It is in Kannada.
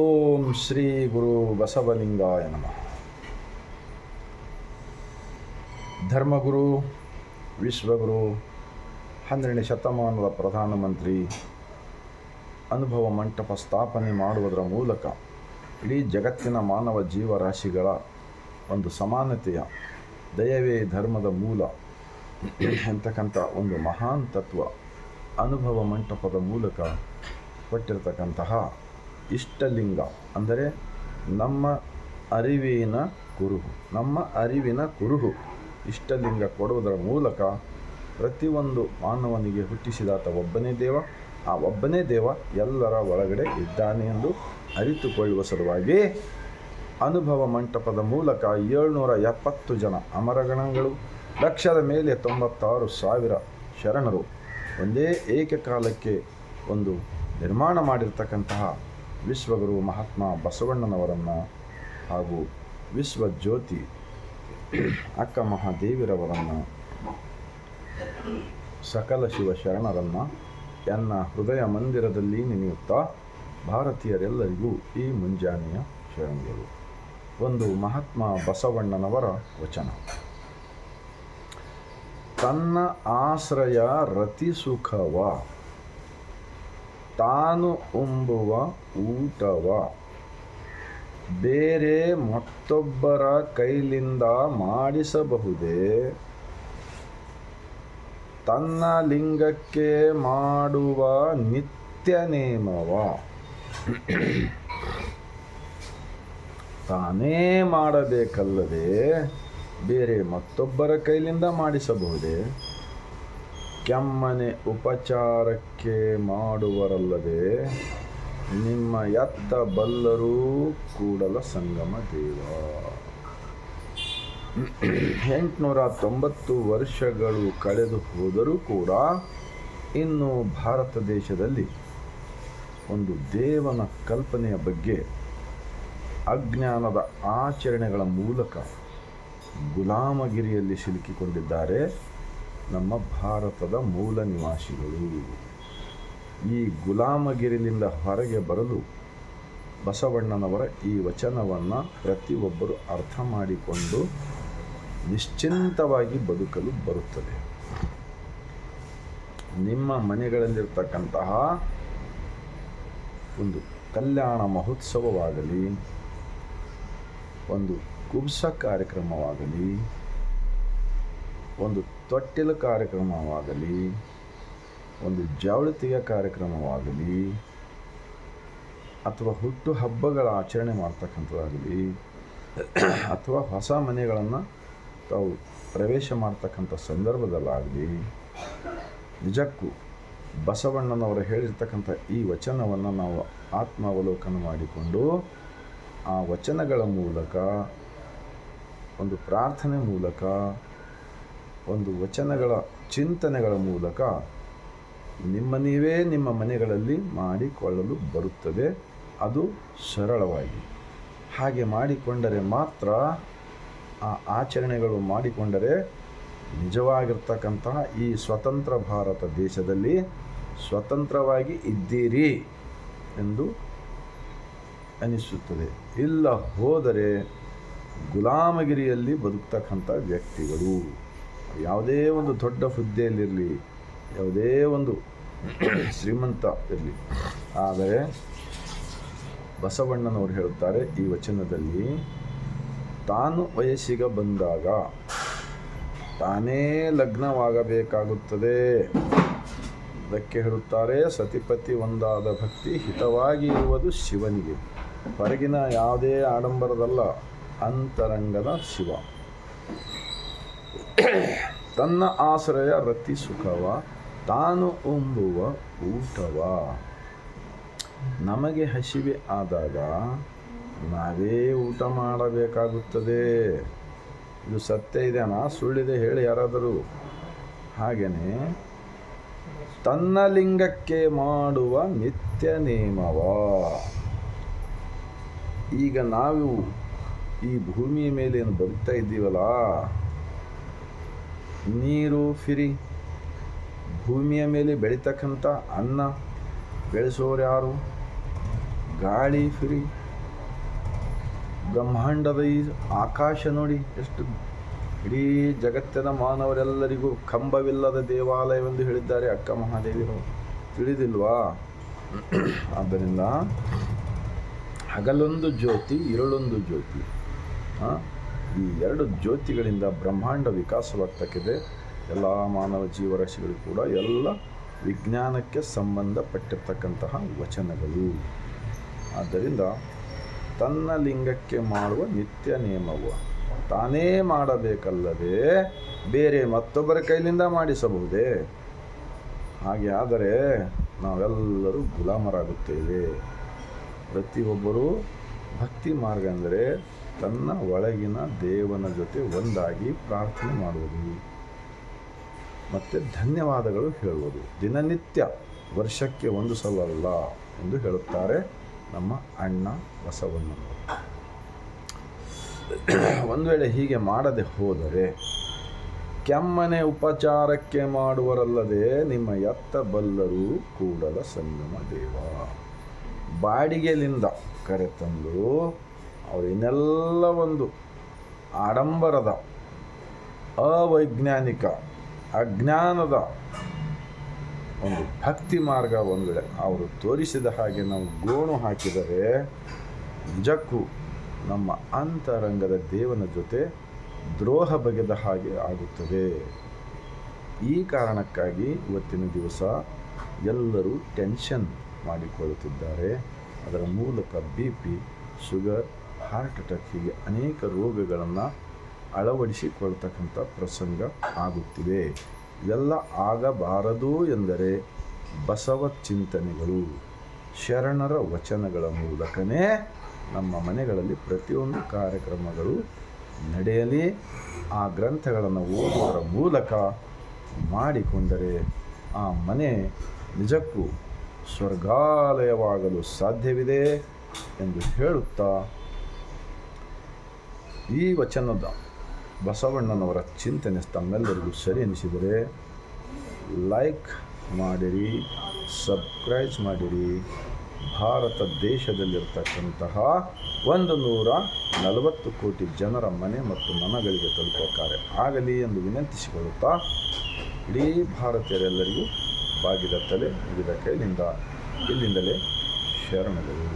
ಓಂ ಶ್ರೀ ಗುರು ಬಸವಲಿಂಗಾಯ ನಮಃ. ಧರ್ಮಗುರು, ವಿಶ್ವಗುರು, ಹನ್ನೆರಡನೇ ಶತಮಾನದ ಪ್ರಧಾನಮಂತ್ರಿ ಅನುಭವ ಮಂಟಪ ಸ್ಥಾಪನೆ ಮಾಡುವುದರ ಮೂಲಕ ಇಡೀ ಜಗತ್ತಿನ ಮಾನವ ಜೀವರಾಶಿಗಳ ಒಂದು ಸಮಾನತೆಯ, ದಯವೇ ಧರ್ಮದ ಮೂಲ ಅಂತಕ್ಕಂಥ ಒಂದು ಮಹಾನ್ ತತ್ವ ಅನುಭವ ಮಂಟಪದ ಮೂಲಕ ಕೊಟ್ಟಿರತಕ್ಕಂತಹ ಇಷ್ಟಲಿಂಗ, ಅಂದರೆ ನಮ್ಮ ಅರಿವಿನ ಕುರುಹು, ನಮ್ಮ ಅರಿವಿನ ಕುರುಹು. ಇಷ್ಟಲಿಂಗ ಕೊಡುವುದರ ಮೂಲಕ ಪ್ರತಿಯೊಂದು ಮಾನವನಿಗೆ ಹುಟ್ಟಿಸಿದಾತ ಒಬ್ಬನೇ ದೇವ. ಆ ಒಬ್ಬನೇ ದೇವ ಎಲ್ಲರ ಒಳಗಡೆ ಇದ್ದಾನೆ ಎಂದು ಅರಿತುಕೊಳ್ಳುವ ಸಲುವಾಗಿ ಅನುಭವ ಮಂಟಪದ ಮೂಲಕ ಏಳ್ನೂರ ಎಪ್ಪತ್ತು ಜನ ಅಮರಗಣಗಳು, ಲಕ್ಷದ ಮೇಲೆ ತೊಂಬತ್ತಾರು ಸಾವಿರ ಶರಣರು, ಒಂದೇ ಏಕಕಾಲಕ್ಕೆ ಒಂದು ನಿರ್ಮಾಣ ಮಾಡಿರ್ತಕ್ಕಂತಹ ವಿಶ್ವಗುರು ಮಹಾತ್ಮ ಬಸವಣ್ಣನವರನ್ನು ಹಾಗೂ ವಿಶ್ವಜ್ಯೋತಿ ಅಕ್ಕ ಮಹಾದೇವಿರವರನ್ನು ಸಕಲ ಶಿವ ಶರಣರನ್ನು ಎನ್ನ ಹೃದಯ ಮಂದಿರದಲ್ಲಿ ನೆನೆಯುತ್ತಾ ಭಾರತೀಯರೆಲ್ಲರಿಗೂ ಈ ಮುಂಜಾನೆಯ ಶರಣಗಳು. ಒಂದು ಮಹಾತ್ಮ ಬಸವಣ್ಣನವರ ವಚನ. ತನ್ನ ಆಶ್ರಯ ರತಿ ಸುಖವ ತಾನು ಉಂಬುವ ಊಟವ. ಬೇರೆ ಮತ್ತೊಬ್ಬರ ಕೈಲಿಂದ ಮಾಡಿಸಬಹುದೇ? ತನ್ನ ಲಿಂಗಕ್ಕೆ ಮಾಡುವ ನಿತ್ಯ ನೇಮವ. ತಾನೇ ಮಾಡಬೇಕಲ್ಲದೆ ಬೇರೆ ಮತ್ತೊಬ್ಬರ ಕೈಲಿಂದ ಮಾಡಿಸಬಹುದೇ? ಕೆಮ್ಮನೆ ಉಪಚಾರಕ್ಕೆ ಮಾಡುವರಲ್ಲದೆ ನಿಮ್ಮ ಎತ್ತ ಬಲ್ಲರೂ ಕೂಡಲ ಸಂಗಮ ದೇವ. ಎಂಟುನೂರ ತೊಂಬತ್ತು ವರ್ಷಗಳು ಕಳೆದು ಹೋದರೂ ಕೂಡ ಇನ್ನು ಭಾರತ ದೇಶದಲ್ಲಿ ಒಂದು ದೇವನ ಕಲ್ಪನೆಯ ಬಗ್ಗೆ ಅಜ್ಞಾನದ ಆಚರಣೆಗಳ ಮೂಲಕ ಗುಲಾಮಗಿರಿಯಲ್ಲಿ ಸಿಲುಕಿಕೊಂಡಿದ್ದಾರೆ. ನಮ್ಮ ಭಾರತದ ಮೂಲ ನಿವಾಸಿಗಳು. ಈ ಗುಲಾಮಗಿರಿಲಿಂದ ಹೊರಗೆ ಬರಲು ಬಸವಣ್ಣನವರ ಈ ವಚನವನ್ನು ಪ್ರತಿಯೊಬ್ಬರು ಅರ್ಥ ಮಾಡಿಕೊಂಡು ನಿಶ್ಚಿಂತವಾಗಿ ಬದುಕಲು ಬರುತ್ತದೆ. ನಿಮ್ಮ ಮನೆಗಳಲ್ಲಿರ್ತಕ್ಕಂತಹ ಒಂದು ಕಲ್ಯಾಣ ಮಹೋತ್ಸವವಾಗಲಿ, ಒಂದು ಕುಬ್ಸ ಕಾರ್ಯಕ್ರಮವಾಗಲಿ, ಒಂದು ತೊಟ್ಟಿಲ ಕಾರ್ಯಕ್ರಮವಾಗಲಿ, ಒಂದು ಜವಳತಿಯ ಕಾರ್ಯಕ್ರಮವಾಗಲಿ, ಅಥವಾ ಹುಟ್ಟು ಹಬ್ಬಗಳ ಆಚರಣೆ ಮಾಡ್ತಕ್ಕಂಥದ್ದಾಗಲಿ, ಅಥವಾ ಹೊಸ ಮನೆಗಳನ್ನು ತಾವು ಪ್ರವೇಶ ಮಾಡ್ತಕ್ಕಂಥ ಸಂದರ್ಭದಲ್ಲಾಗಲಿ, ನಿಜಕ್ಕೂ ಬಸವಣ್ಣನವರು ಹೇಳಿರ್ತಕ್ಕಂಥ ಈ ವಚನವನ್ನು ನಾವು ಆತ್ಮಾವಲೋಕನ ಮಾಡಿಕೊಂಡು, ಆ ವಚನಗಳ ಮೂಲಕ, ಒಂದು ಪ್ರಾರ್ಥನೆ ಮೂಲಕ ಒಂದು ವಚನಗಳ ಚಿಂತನೆಗಳ ಮೂಲಕ ನಿಮ್ಮ ನೀವೇ ನಿಮ್ಮ ಮನೆಗಳಲ್ಲಿ ಮಾಡಿಕೊಳ್ಳಲು ಬರುತ್ತದೆ. ಅದು ಸರಳವಾಗಿ. ಹಾಗೆ ಮಾಡಿಕೊಂಡರೆ ಮಾತ್ರ ಆ ಆಚರಣೆಗಳು ಮಾಡಿಕೊಂಡರೆ ನಿಜವಾಗಿರ್ತಕ್ಕಂತಹ ಈ ಸ್ವತಂತ್ರ ಭಾರತ ದೇಶದಲ್ಲಿ ಸ್ವತಂತ್ರವಾಗಿ ಇದ್ದೀರಿ ಎಂದು ಅನಿಸುತ್ತದೆ. ಇಲ್ಲ ಹೋದರೆ ಗುಲಾಮಗಿರಿಯಲ್ಲಿ ಬದುಕ್ತಕ್ಕಂಥ ವ್ಯಕ್ತಿಗಳು. ಯಾವುದೇ ಒಂದು ದೊಡ್ಡ ಹುದ್ದೆಯಲ್ಲಿರಲಿ, ಯಾವುದೇ ಒಂದು ಶ್ರೀಮಂತ ಇರಲಿ. ಆದರೆ ಬಸವಣ್ಣನವರು ಹೇಳುತ್ತಾರೆ ಈ ವಚನದಲ್ಲಿ, ತಾನು ವಯಸ್ಸಿಗೆ ಬಂದಾಗ ತಾನೇ ಲಗ್ನವಾಗಬೇಕಾಗುತ್ತದೆ. ಅದಕ್ಕೆ ಹೇಳುತ್ತಾರೆ, ಸತಿಪತಿ ಒಂದಾದ ಭಕ್ತಿ ಹಿತವಾಗಿ ಇರುವುದು ಶಿವನಿಗೆ. ಹೊರಗಿನ ಯಾವುದೇ ಆಡಂಬರದಲ್ಲ, ಅಂತರಂಗದ ಶಿವ. ತನ್ನ ಆಶ್ರಯ ರತಿ ಸುಖವ, ತಾನು ಉಂಬುವ ಊಟವ. ನಮಗೆ ಹಸಿವೆ ಆದಾಗ ನಾವೇ ಊಟ ಮಾಡಬೇಕಾಗುತ್ತದೆ. ಇದು ಸತ್ಯ ಇದೆನಾ ಸುಳ್ಳಿದೆ ಹೇಳಿ ಯಾರಾದರೂ. ಹಾಗೆಯೇ ತನ್ನ ಲಿಂಗಕ್ಕೆ ಮಾಡುವ ನಿತ್ಯ ನೇಮವ. ಈಗ ನಾವು ಈ ಭೂಮಿಯ ಮೇಲೆ ಏನು ಬದುಕ್ತಾ ಇದ್ದೀವಲ್ಲ ನೀರು ಫಿರಿ. ಭೂಮಿಯ ಮೇಲೆ ಬೆಳೀತಕ್ಕಂಥ ಅನ್ನ ಬೆಳೆಸೋರು ಯಾರು? ಗಾಳಿ ಫಿರಿ. ಬ್ರಹ್ಮಾಂಡದ ಈ ಆಕಾಶ ನೋಡಿ ಎಷ್ಟು ಇಡೀ ಜಗತ್ತಿನ ಮಾನವರೆಲ್ಲರಿಗೂ ಕಂಬವಿಲ್ಲದ ದೇವಾಲಯವೆಂದು ಹೇಳಿದ್ದಾರೆ ಅಕ್ಕ ಮಹಾದೇವಿರು ತಿಳಿದಿಲ್ವಾ? ಆದ್ದರಿಂದ ಹಗಲೊಂದು ಜ್ಯೋತಿ ಇರುಳೊಂದು ಜ್ಯೋತಿ. ಈ ಎರಡು ಜ್ಯೋತಿಗಳಿಂದ ಬ್ರಹ್ಮಾಂಡ ವಿಕಾಸವಾಗ್ತಕ್ಕಿದೆ. ಎಲ್ಲ ಮಾನವ ಜೀವರಾಶಿಗಳು ಕೂಡ ಎಲ್ಲ ವಿಜ್ಞಾನಕ್ಕೆ ಸಂಬಂಧಪಟ್ಟಿರ್ತಕ್ಕಂತಹ ವಚನಗಳು. ಆದ್ದರಿಂದ ತನ್ನ ಲಿಂಗಕ್ಕೆ ಮಾಡುವ ನಿತ್ಯ ನಿಯಮವು ತಾನೇ ಮಾಡಬೇಕಲ್ಲದೆ ಬೇರೆ ಮತ್ತೊಬ್ಬರ ಕೈಲಿಂದ ಮಾಡಿಸಬಹುದೇ? ಹಾಗೆ ಆದರೆ ನಾವೆಲ್ಲರೂ ಗುಲಾಮರಾಗುತ್ತೇವೆ. ಪ್ರತಿಯೊಬ್ಬರೂ ಭಕ್ತಿ ಮಾರ್ಗ ಅಂದರೆ ತನ್ನ ಒಳಗಿನ ದೇವನ ಜೊತೆ ಒಂದಾಗಿ ಪ್ರಾರ್ಥನೆ ಮಾಡುವುದು. ಮತ್ತು ಧನ್ಯವಾದಗಳು ಹೇಳುವುದು. ದಿನನಿತ್ಯ ವರ್ಷಕ್ಕೆ ಒಂದು ಸಲ ಅಲ್ಲ ಎಂದು ಹೇಳುತ್ತಾರೆ ನಮ್ಮ ಅಣ್ಣ ಬಸವಣ್ಣನವರು ಒಂದು ವೇಳೆ ಹೀಗೆ ಮಾಡದೆ ಹೋದರೆ ಕೆಮ್ಮನೆ ಉಪಚಾರಕ್ಕೆ ಮಾಡುವರಲ್ಲದೆ ನಿಮ್ಮ ಎತ್ತ ಬಲ್ಲರೂ ಕೂಡಲ ಸಂಗಮ ದೇವ. ಬಾಡಿಗೆಲಿಂದ ಕರೆತಂದು ಅವರು ಇನ್ನೆಲ್ಲ ಒಂದು ಆಡಂಬರದ, ಅವೈಜ್ಞಾನಿಕ, ಅಜ್ಞಾನದ ಒಂದು ಭಕ್ತಿ ಮಾರ್ಗ ಒಂದು ವೇಳೆ ಅವರು ತೋರಿಸಿದ ಹಾಗೆ ನಾವು ಗೋಣು ಹಾಕಿದರೆ ನಿಜಕ್ಕೂ ನಮ್ಮ ಅಂತರಂಗದ ದೇವನ ಜೊತೆ ದ್ರೋಹ ಬಗೆದ ಹಾಗೆ ಆಗುತ್ತದೆ. ಈ ಕಾರಣಕ್ಕಾಗಿ ಇವತ್ತಿನ ದಿವಸ ಎಲ್ಲರೂ ಟೆನ್ಷನ್ ಮಾಡಿಕೊಳ್ಳುತ್ತಿದ್ದಾರೆ. ಅದರ ಮೂಲಕ B P, sugar heart attack ಅನೇಕ ರೋಗಗಳನ್ನು ಅಳವಡಿಸಿಕೊಳ್ತಕ್ಕಂಥ ಪ್ರಸಂಗ ಆಗುತ್ತಿವೆ ಇದೆಲ್ಲ ಆಗಬಾರದು ಎಂದರೆ ಬಸವ ಚಿಂತನೆಗಳು, ಶರಣರ ವಚನಗಳ ಮೂಲಕನೇ ನಮ್ಮ ಮನೆಗಳಲ್ಲಿ ಪ್ರತಿಯೊಂದು ಕಾರ್ಯಕ್ರಮಗಳು ನಡೆಯಲಿ. ಆ ಗ್ರಂಥಗಳನ್ನು ಓದುವುದರ ಮೂಲಕ ಮಾಡಿಕೊಂಡರೆ ಆ ಮನೆ ನಿಜಕ್ಕೂ ಸ್ವರ್ಗಾಲಯವಾಗಲು ಸಾಧ್ಯವಿದೆ ಎಂದು ಹೇಳುತ್ತಾ ಈ ವಚನದ ಬಸವಣ್ಣನವರ ಚಿಂತನೆ ತಮ್ಮೆಲ್ಲರಿಗೂ ಸರಿ ಎನಿಸಿದರೆ ಲೈಕ್ ಮಾಡಿರಿ, ಸಬ್ಸ್ಕ್ರೈಬ್ ಮಾಡಿರಿ. ಭಾರತ ದೇಶದಲ್ಲಿರ್ತಕ್ಕಂತಹ ಒಂದು ನೂರ ನಲವತ್ತು ಕೋಟಿ ಜನರ ಮನೆ ಮತ್ತು ಮನಗಳಿಗೆ ತಲುಪುವ ಕಾರ್ಯ ಆಗಲಿ ಎಂದು ವಿನಂತಿಸಿಕೊಳ್ಳುತ್ತಾ ಇಡೀ ಭಾರತೀಯರೆಲ್ಲರಿಗೂ ಬಾಗಿದ ತಲೆ ಮುಗಿದ ಕೈಲಿಂದ ಇಲ್ಲಿಂದಲೇ ಶರಣಗಳು